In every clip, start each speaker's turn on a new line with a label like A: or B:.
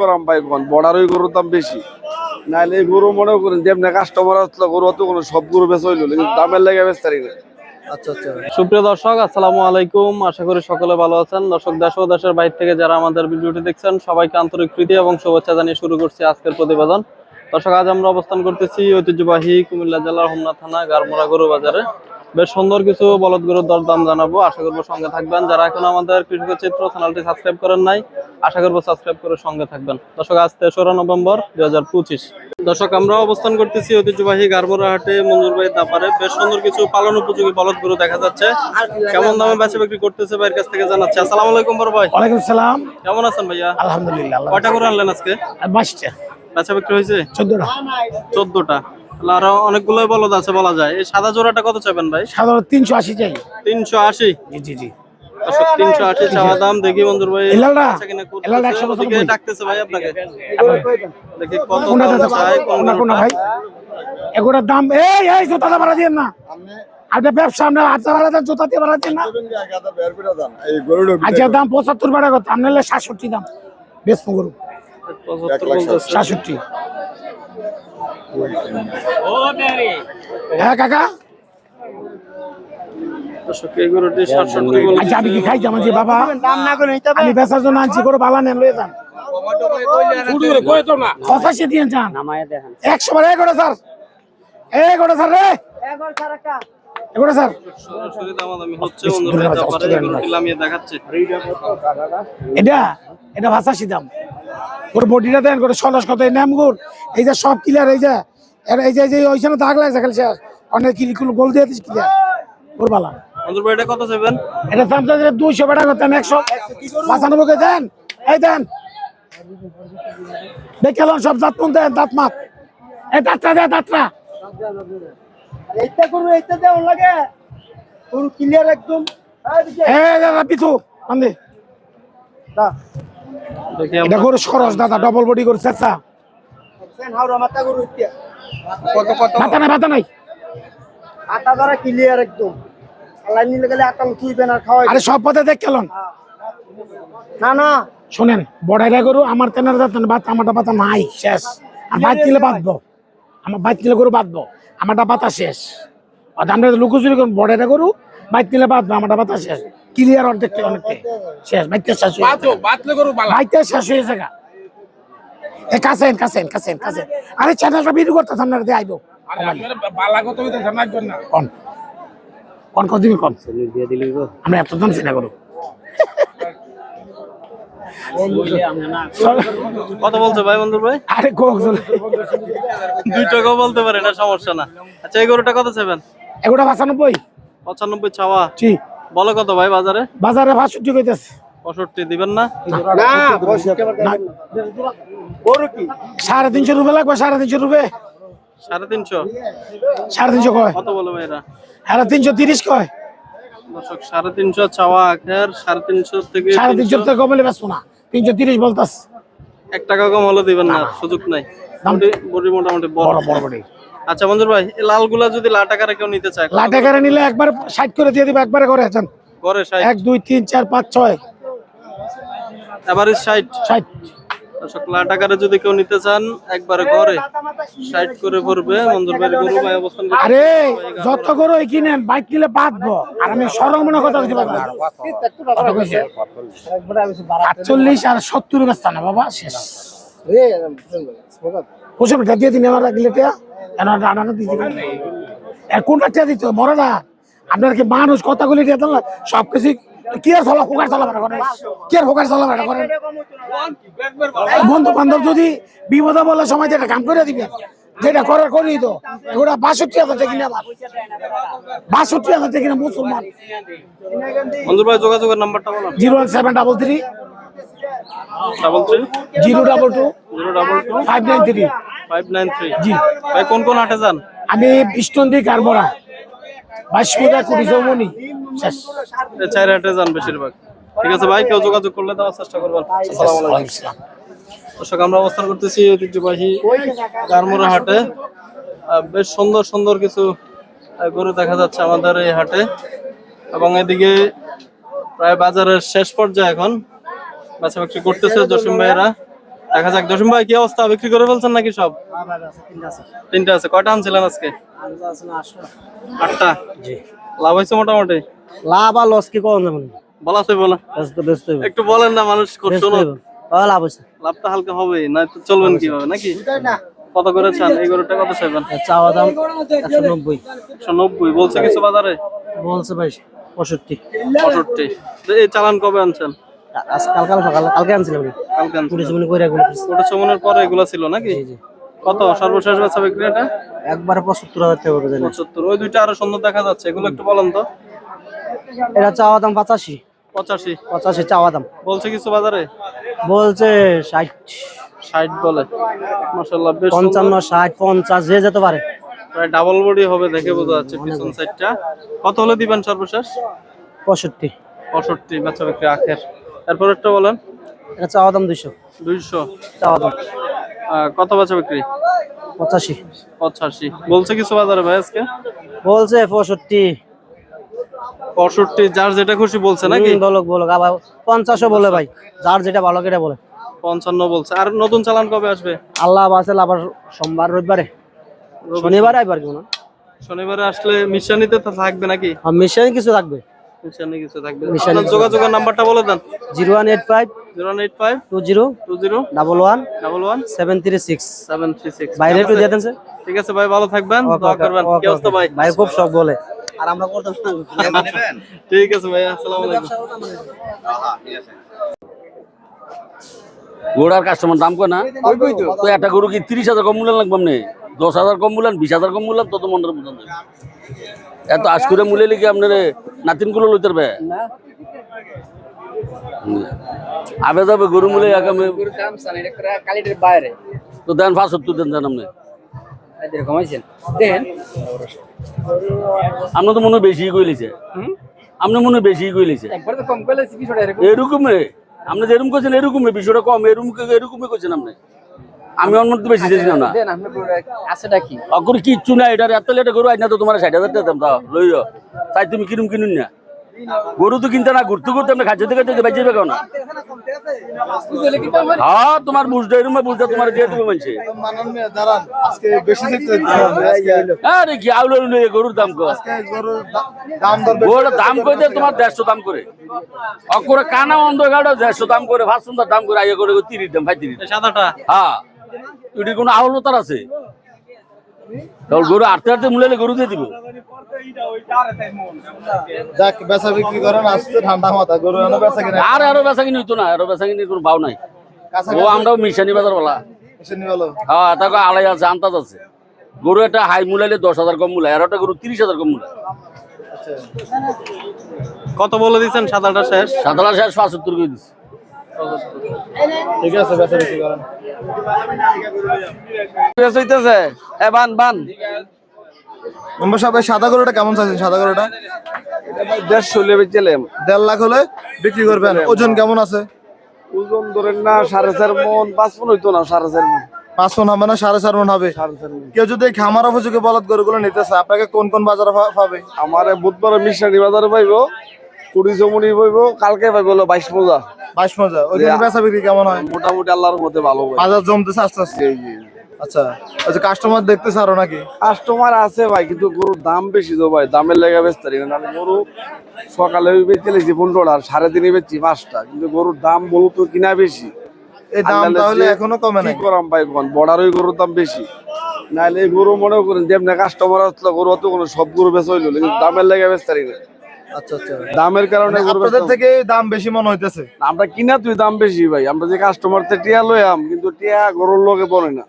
A: করাম ভাই কোন? বর্ডার ওই গরুর দাম বেশি। নাহলে এই গরু মনে করেন যেমনি কাস্টমার আসলো গরু অত কোনো সব গরু বেচা হইল কিন্তু দামের লেগে বেচতারি না।
B: আচ্ছা আচ্ছা।
C: সুপ্রিয় দর্শক আসসালামু আলাইকুম। আশা করি সকলে ভালো আছেন। দর্শক দেশ ও দেশের বাইরে থেকে যারা আমাদের ভিডিওটি দেখছেন সবাইকে আন্তরিক প্রীতি এবং শুভেচ্ছা জানিয়ে শুরু করছি আজকের প্রতিবেদন। দর্শক আজ আমরা অবস্থান করতেছি ঐতিহ্যবাহী কুমিল্লা জেলার হোমনা থানা গারমোড়া গরু বাজারে বেশ সুন্দর কিছু বলদ গরুর দরদাম জানাব। আশা করব সঙ্গে থাকবেন। যারা এখন আমাদের কৃষকের চিত্র চ্যানেলটি সাবস্ক্রাইব করেন নাই আশা করব সাবস্ক্রাইব করে সঙ্গে থাকবেন। দর্শক আজ তেসরা নভেম্বর দুই হাজার পঁচিশ। দর্শক আমরা অবস্থান করতেছি ঐতিহ্যবাহী গারমোড়া হাটে মঞ্জুর ভাই দাপারে। বেশ সুন্দর কিছু পালন উপযোগী বলদ গরু দেখা যাচ্ছে। কেমন দামে বেচা বিক্রি করতেছে ভাইয়ের কাছ থেকে জানাচ্ছি। আসসালামু আলাইকুম বড় ভাই।
D: ওয়ালাইকুম সালাম।
C: কেমন আছেন ভাইয়া?
D: আলহামদুলিল্লাহ
C: কয়টা করে আনলেন আজকে?
D: বাইশটা।
C: বেচা বিক্রি হয়েছে?
D: চোদ্দটা।
C: চোদ্দটা। আরও অনেকগুলো বলদ আছে বলা যায়। এই সাদা জোড়াটা কত চাইবেন ভাই?
D: সাধারণ তিনশো আশি চাই।
C: তিনশো আশি?
D: জি জি জি।
C: তিনশো আশি চাওয়া দাম। দেখি ভাই। ডাকতেছে আপনাকে। দেখি কত দাম চাই কোন
D: কোনটা কোনটা
C: গরুটা।
D: ভাই? এগুলোর দাম? এই এই জুতাটা বাড়া দিয়ে না। আচ্ছা ব্যবসা দেন জুতা দিয়ে দেন না। আচ্ছা দাম পঁচাত্তর আপনার সাতষট্টি দাম। বেশ গরু। সাতষট্টি। হ্যাঁ কাকা?
C: দর্শক, এই গরুটি 67 বলে
D: আচ্ছা আমি কি
C: দিচ্ছে।
D: খাইছি যে বাবা আমি বেচার জন্য আনছি করে বালা নেন লয়ে যান। পঁচাশি দিয়ে যান। একশো বার এগোটা স্যার। এগোটা স্যার রে এগোটা স্যার
C: সরাসরি দামাদামি হচ্ছে বন্ধুর ভাই তারপরে এই গরুটি নামিয়ে দেখাচ্ছে।
D: এটা এটা ভাষাশি দাম ওর বডিটা দেন করে সলস কত এই নামগুর এই যে সব ক্লিয়ার এই যে এর এই যে যে ওইখানে দাগ লাগছে খালি শেষ অনেক কিলিকুল গোল দিয়ে দিস ক্লিয়ার ওর বালা।
C: এটা কত চাইবেন?
D: এটা দাম তো দুইশো বেটা করতেন একশো। পাঁচানব্বই দেন। এই দেন। দেখলাম সব দাঁত মন দেন দাঁত মাত। এই দাঁতটা দে দাঁতটা।
B: এইটা করব এইটা দেওয়ার লাগে। পুরো ক্লিয়ার একদম।
D: এই দাদা পিছু আন্দে
C: দেখি
D: এটা দাদা ডবল বডি
B: মাথা
D: নাই মাথা নাই।
B: আটা ক্লিয়ার একদম। আলাই নিলে গেলে আটা লুকিবেন আর খাওয়াই
D: আরে সব পথে দেখ কেলন।
B: না না।
D: শোনেন বড়াইরা গরু আমার তেনার যাতেন বাত আমারটা পাতা নাই শেষ। আর বাইক কিলে বাঁধবো আমার বাইক কিলে গরু বাঁধবো আমারটা পাতা শেষ। আর আমরা লুকোচুরি করুন বড়াইরা গরু বাইক কিলে বাঁধবো আমারটা পাতা শেষ। ক্লিয়ার অর্ধেক অনেকটাই শেষ বাইকটা শেষ হয়ে বাইকটা শেষ হয়ে এ কাছেন কাছেন কাছেন কাছেন। আরে চ্যানেলটা ভিডিও করতে আপনার দিয়ে আইবো। কন? কন কত দিবি কন? আমরা এত দাম চিনা করু
C: কত বলছে ভাই বন্ধুর ভাই?
D: আরে কোক
C: দুই টাকাও বলতে পারে না সমস্যা না। আচ্ছা এই গরুটা কত চাইবেন?
D: এগুলো পাঁচানব্বই।
C: পঁচানব্বই চাওয়া।
D: জি।
C: বলো কত ভাই বাজারে?
D: বাজারে পাঁচষট্টি কইতেছে।
C: পঁয়ষট্টি দিবেন না?
D: সাড়ে তিনশো রুপে লাগবে সাড়ে তিনশো রুপে।
C: সাড়ে তিনশো?
D: সাড়ে তিনশো কয়?
C: কত বলো ভাই এরা?
D: সাড়ে তিনশো তিরিশ কয়।
C: দর্শক সাড়ে তিনশো চাওয়া আখের সাড়ে তিনশো থেকে
D: সাড়ে তিনশো
C: তিনশো
D: থেকে কমলে বেসবো না। তিনশো তিরিশ বলতাস
C: এক টাকা কম হলে দিবেন না সুযোগ নাই। বডি মোটামুটি বড়।
D: বড় বড় বড়ি।
C: আচ্ছা মঞ্জুর ভাই এই লালগুলা যদি লাল টাকারে কেউ নিতে চায়
D: লাটে করে? নিলে একবার ষাট করে দিয়ে দিবে একবারে করে আছেন
C: ঘরে ষাট?
D: এক দুই তিন চার পাঁচ ছয়।
C: এভারেজ ষাট?
D: ষাট।
C: দর্শক লাল যদি কেউ নিতে চান একবারে করে। পড়বে মঞ্জুর ভাই গরু ভাই অবস্থান করছে।
D: আরে যত করে ওই কিনেন বাইক কিনলে বাঁধবো আর আমি সরমনে কথা বলতে পারব আটচল্লিশ আর বাবা শেষ। দিয়ে দিন আমার কেন কোনটা টিয়া দিত মরাদা আপনার কি মানুষ কথাগুলি দিয়ে দিল সব কিছু কি আর চলা হোকার চলা বেড়া করেন? কি আর হোকার চলা বেড়া করেন? বন্ধু বান্ধব যদি বিপদে বলে সময় যেটা কাম করে দিবেন। যেটা করার করি তো। এগুলা বাষট্টি হাজার টাকা কিনে আমার বাষট্টি হাজার টাকা কিনে মুসলমান।
C: মঞ্জুর ভাই যোগাযোগের নাম্বারটা বলো।
D: Zero one seven double three
C: double three
D: zero double two
C: zero double two
D: five nine three
C: five nine three
D: জি।
C: ভাই কোন কোন হাটে যান?
D: আমি বিষ্টন্দি কারবরা বাইশমুদা কুড়ি চৌমনি শেষ।
C: চার হাটে যান বেশিরভাগ। ঠিক আছে ভাই কেউ যোগাযোগ করলে দেওয়ার চেষ্টা করবেন। দর্শক আমরা অবস্থান করতেছি ঐতিহ্যবাহী গারমোড়া হাটে। বেশ সুন্দর সুন্দর কিছু গরু দেখা যাচ্ছে আমাদের এই হাটে। এবং এদিকে প্রায় বাজারের শেষ পর্যায়ে এখন বাছা বাছি করতেছে জসিম ভাইয়েরা। দেখা যাক জসিম ভাই কি অবস্থা? বিক্রি করে ফেলছেন নাকি সব? তিনটা আছে। কয়টা আনছিলেন আজকে? আটটা? লাভ হয়েছে মোটামুটি?
B: লাভ আর লস কি কম
C: বলা বলা একটু বলেন না মানুষ শোনো।
B: লাভ হয়েছে।
C: লাভটা হালকা হবে না তো চলবেন কীভাবে নাকি? কত করে চান? এই গরুটা কত চাইবেন?
B: চাওয়া দাম একশো নব্বই।
C: একশো নব্বই। বলছে কিছু বাজারে?
B: বলছে ভাই পঁয়ষট্টি।
C: পঁয়ষট্টি। এই চালান কবে আনছেন?
B: কালকে আনছিলাম
C: কালকে ওটা পরে এগুলো ছিল নাকি? কত? সর্বশেষ বেচা বিক্রি এটা?
B: একবারে পঁচাত্তর হাজার টাকা করে জানি
C: পঁচাত্তর। ওই দুইটা আরও সুন্দর দেখা যাচ্ছে। এগুলো একটু বলেন তো।
B: এটা চাওয়া দাম পঁচাশি।
C: পঁচাশি।
B: পঁচাশি চাওয়া দাম।
C: বলছে কিছু বাজারে?
B: বলছে ষাট।
C: ষাট বলে। মাসাল্লাহ বেশ
B: পঞ্চান্ন ষাট পঞ্চাশ যে যেতে পারে।
C: প্রায় ডাবল বডি হবে দেখে বোঝা যাচ্ছে পিছন সাইডটা কত হলে দিবেন সর্বশেষ?
B: পঁয়ষট্টি।
C: পঁয়ষট্টি বেচা বিক্রি আখের। তারপর একটা বলেন।
B: এটা চাওয়া দাম দুইশো।
C: দুইশো।
B: চাওয়া দাম।
C: কত বেচা বিক্রি?
B: পঁচাশি।
C: পঁচাশি। বলছে কিছু বাজারে ভাই আজকে?
B: বলছে পঁয়ষট্টি।
C: পঁয়ষট্টি যার যেটা খুশি বলছে নাকি?
B: বলক বলক। আবার পঞ্চাশও বলে ভাই। যার যেটা ভালো কেটে বলে।
C: পঞ্চান্ন বলছে। আর নতুন চালান কবে আসবে?
B: আল্লাহ বাসেল আবার সোমবার রবিবারে। শনিবারে আইবার কেউ না
C: শনিবারে আসলে মিশানিতে তো থাকবে নাকি?
B: মিশনে কিছু থাকবে।
C: কিছু থাকবে। আপনার যোগাযোগের নাম্বারটা বলে দেন।
B: বাইরে একটু দিয়ে দেন স্যার?
C: ঠিক আছে ভাই ভালো থাকবেন। দোয়া করবেন। কি অবস্থা ভাই?
B: ভাই খুব শখ বলে। আর আমরা করতাম না।
C: ঠিক আছে ভাই আসসালামু আলাইকুম।
E: গোড়ার কাস্টমার দাম কয় না? তো? একটা গরু কি তিরিশ হাজার কম মূল্য লাগবে আপনি দশ হাজার কম মূল্যান বিশ হাজার কম মূল্যান তত মনের মতন এত আজ করে মূল্য লিখে আপনার নাতিনগুলো লইতে পারবে? আবে যাবে গরু মূল্য আগামী
B: বাইরে।
E: তো দেন পাঁচ সত্তর দেন দেন আপনি।
B: কমাইছেন
E: তো মনে হয় বেশি কইলিছে আপনি মনে বেশি কইলিছে
B: এরকম।
E: আপনি যেরকম করছেন এরকমই বিষয়টা কম। এরকম এরকমই করছেন আপনি? আমি অন্য তো বেশি চাইছি না।
B: দেন আপনি আছেটা কি
E: অগর কিচ্ছু নাই এটা এত লেটে গরু আইনা তো তোমার ষাট হাজার টাকা দাম দাও লইও তাই তুমি কিনুম কিনুন না। গরু তো কিনতে না ঘুরতে ঘুরতে আমরা খাইতে খাইতে বাঁচিয়ে বেকাও না হ্যাঁ তোমার বুঝতে এরকম বুঝতে তোমার দিয়ে তুমি মানছে আরে কি আউলো গরুর দাম কো গরুর দাম কই দে তোমার দেড়শো দাম করে। অকরে কানা অন্ধ গাড়া দেড়শো দাম করে সুন্দর দাম করে আইয়া করে তিরিশ দাম ভাই তিরিশ
C: সাদাটা?
E: হ্যাঁ। এটির কোনো আহলতার আছে? গরু আটতে আটতে মূল্য গরু দিয়ে দিব।
F: দেখ বেচা বিক্রি করেন আসছে ঠান্ডা মাথা গরু এনে বেচা কিনে
E: আর আরও বেচা কিনি হইতো না আরও বেচা কিনি কোনো ভাও নাই। ও আমরাও মিশানি বাজার বলা
F: এসে নিয়ে গেলো
E: হ্যাঁ তাকে আছে আন্তাজ আছে। গরু একটা হাই মূলাইলে দশ হাজার কম মূলায় আর একটা গরু তিরিশ হাজার কম মূলায়।
C: কত বলে দিচ্ছেন? সাদাটা শেষ?
E: সাতালা শেষ পাঁচাত্তর করে দিচ্ছে।
F: ঠিক আছে বেচা বিক্রি করেন।
A: হইতেছে। এ বান বান।
F: মেম্বার সাহেব সাদা গরুটা কেমন চাইছেন? সাদা গরুটা?
A: দেড়শো লেবে চলেম
F: দেড় লাখ হলে বিক্রি করবেন। ওজন কেমন আছে?
A: ওজন ধরেন না সাড়ে চার মন পাঁচ মন হইতো না সাড়ে চার মন।
F: পাঁচ মন হবে না সাড়ে চার মন হবে। কেউ যদি এই খামার অভিযোগে বলদ গরুগুলো নিতে চায় আপনাকে কোন কোন বাজারে পাবে?
A: আমার বুধবার মিশনারি বাজারে পাইব। কুড়ি জমনি পাইব কালকে পাইব হলো বাইশ মোজা।
F: বাইশ মজা। ওইখানে বেচা বিক্রি কেমন হয়?
A: মোটামুটি আল্লাহর মধ্যে ভালো
F: বাজার জমতেছে আস্তে আস্তে। আচ্ছা আচ্ছা কাস্টমার দেখতেছে আরও নাকি?
A: কাস্টমার আছে ভাই কিন্তু গরুর দাম বেশি তো ভাই দামের লেগে বেচতে পারি না গরু সকালে পনেরোটা আর সাড়ে তিনে বেচছি পাঁচটা কিন্তু গরুর দাম বলতো তো কিনা বেশি।
F: এই দাম তাহলে এখনও কমে
A: কি করাম ভাই কোন গরুর দাম বেশি। নাহলে এই গরু মনে করেন যেমনি কাস্টমার আসলো গরু অত কোনো সব গরু বেচা হইল কিন্তু দামের লেগে বেচতে পারি না
F: আচ্ছা আচ্ছা।
A: দামের কারণে
F: আপনাদের থেকে দাম বেশি মনে হইতেছে।
A: আমরা কিনা তুই দাম বেশি ভাই আমরা যে কাস্টমার তে টিয়া লইয়াম কিন্তু টিয়া গরুর লোকে না।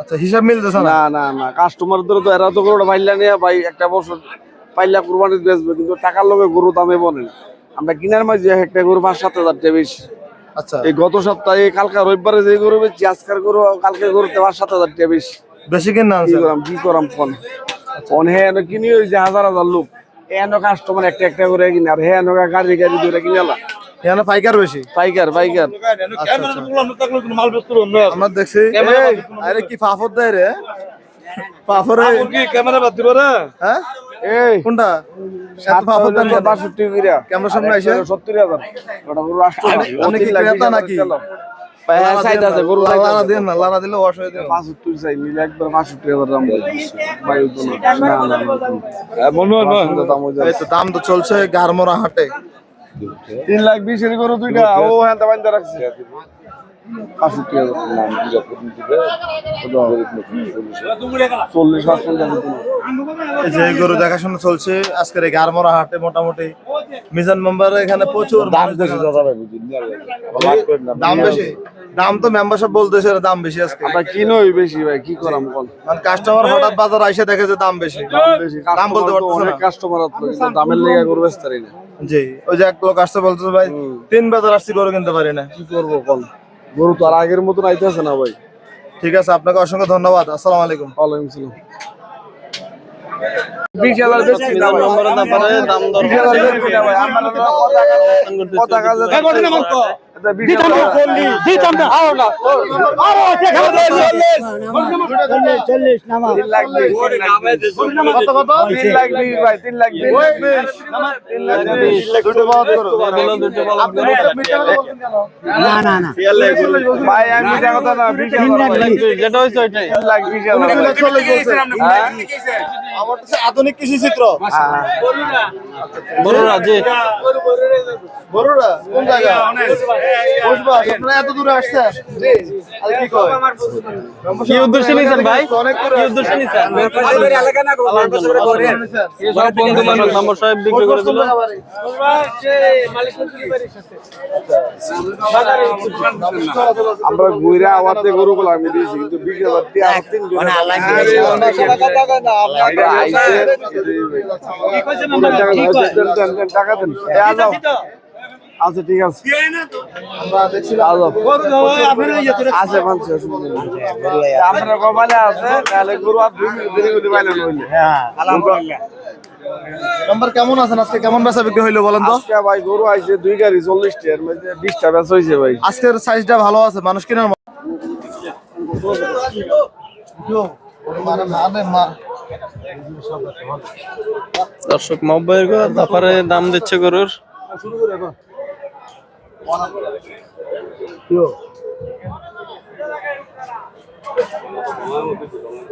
F: আচ্ছা হিসাব মিলতেছে না?
A: না না না কাস্টমার ধরে তো এরা তো গরুটা পাইলা নিয়ে ভাই একটা বছর পাইলা বেচবে কিন্তু টাকার লোকে গরু দামে বনে না। আমরা কিনার মাঝে একটা গরু পাঁচ সাত হাজার টাকা বেশি।
F: আচ্ছা।
A: এই গত সপ্তাহে কালকা রবিবারে যে গরু বেচছি আজকের গরু কালকে গরুতে পাঁচ সাত হাজার টাকা বেশি।
F: বেশি কিনে
A: কি করাম কি করাম ফোন ফোন হে এনে কিনি ওই যে হাজার হাজার লোক। এন কাস্টমার একটা একটা করে কিনে আর হে এন গাড়ি গাড়ি ধরে কিনালা
F: এখানে পাইকার বেশি?
A: পাইকার পাইকার।
F: আমরা দেখছি। আরে কি ফাফর দেয় রে? ফাফরে
A: ক্যামেরা বাদ দিব রে?
F: হ্যাঁ?
A: এই।
F: কোনটা? এত ফাফর দেন কেন?
A: বাষট্টি
F: সামনে
A: ওটা পুরো রাষ্ট্র
F: আপনি কি ক্রেতা নাকি?
A: ভাই হ্যাঁ সাইড আছে গরু
F: দেন না দিলে
A: চাই মিলে একবার হাজার দাম ভাই তো না না না পাঁচষট্টি দাম হয়ে
F: এই তো দাম তো চলছে গারমোরা হাটে
A: লাখ গরু দুইটা ও হ্যাঁ রাখছে হাজার
F: যে গরু দেখাশোনা চলছে আজকের এই গারমোরা হাটে মোটামুটি মিজান মেম্বার এখানে প্রচুর দাম বেশি দাম বেশি দাম তো মেম্বারশিপ বলতেছে দাম বেশি আজকে।
A: আমরা কিনোই বেশি ভাই কি করাম বল?
F: মানে কাস্টমার হঠাৎ বাজার আইসে দেখে যে দাম বেশি।
A: বেশি
F: দাম বলতে পারতেছে না।
A: কাস্টমার দামের লেগে গরু বেচতে না।
F: জি ওই যে এক লোক আসছে বলতেছে ভাই তিন বাজার আসছি গরু কিনতে পারি না।
A: কি করব বল? গরু তো আর আগের মতন আইতেছে না ভাই।
F: ঠিক আছে আপনাকে অসংখ্য ধন্যবাদ। আসসালামু আলাইকুম।
A: ওয়ালাইকুম সালাম। বিশ হাজার বেশি
C: মিজান নম্বরের ব্যাপারে দাম দর।
A: বিশ হাজার বেশি না ভাই আমার হলো পতাকা পতাকা যাতে- এটা বিশ হাজার
B: চল্লিশ চল্লিশ নামা
A: তিন লাখ বিশ, তিন লাখ বিশ।
F: কত কত
A: তিন লাখ বিশ ভাই তিন লাখ বিশ তিন লাখ বিশ
F: দুটো বাদ করো
C: দিল দুটো বলদ গরু।
B: না না না
A: ভাই আমি মিথ্যা কথা না বিশ হাজার ভাই।
C: যেটা হয়েছে ওইটাই
A: তিন লাখ বিশ হাজার হ্যাঁ?
F: আমার কাছে আধুনিক কৃষি চিত্র
A: হ্যাঁ।
C: বড়রা জি
F: বড়রা কোন জায়গা এত দূরে আসছেন? কি
C: উদ্দেশ্যে নিছেন ভাই? কি উদ্দেশ্যে নিছেন? বন্ধু বান্ধব মেম্বার সাহেব বিক্রি করে দিল
A: আমরা ঘুরে আওয়াতে গরু গুলো আমি দিয়েছি কিন্তু তিন জন দেন, দেন, টাকা দেন। আচ্ছা ঠিক আছে।
F: আমরা
A: আ আছে কপালে তাহলে গরু আর
F: নাম্বার কেমন আছেন আজকে? কেমন বেচা বিক্রি হইল বলেন তো?
A: আজকে ভাই গরু আইছে দুই গাড়ি চল্লিশটা। এর মধ্যে বিশটা বেচা হয়েছে ভাই।
F: আজকের সাইজটা ভালো আছে মানুষ কেনার মতো। মানে মানে মা-
C: দর্শক মব্বাইয়ের গরুর। ব্যাপারে দাম দিচ্ছে গরুর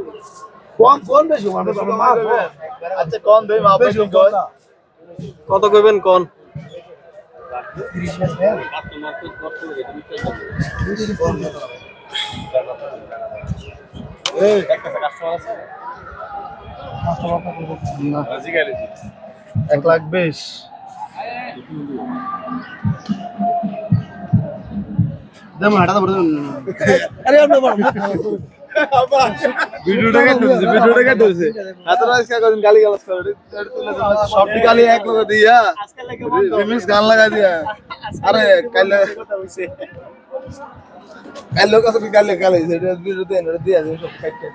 F: আচ্ছা কোন দেই মা বেশি কয়?
C: কত কইবেন কোন?
F: এক লাখ বিশ। ভিডিওটা কেটেছে ভিডিওটা কেটেছে এত রাজ কা কদিন গালি গালাজ করে সবটি গালি এক লগে দিয়া রিমিক্স গান লাগা দিয়া আরে ভিডিও সব কাটতে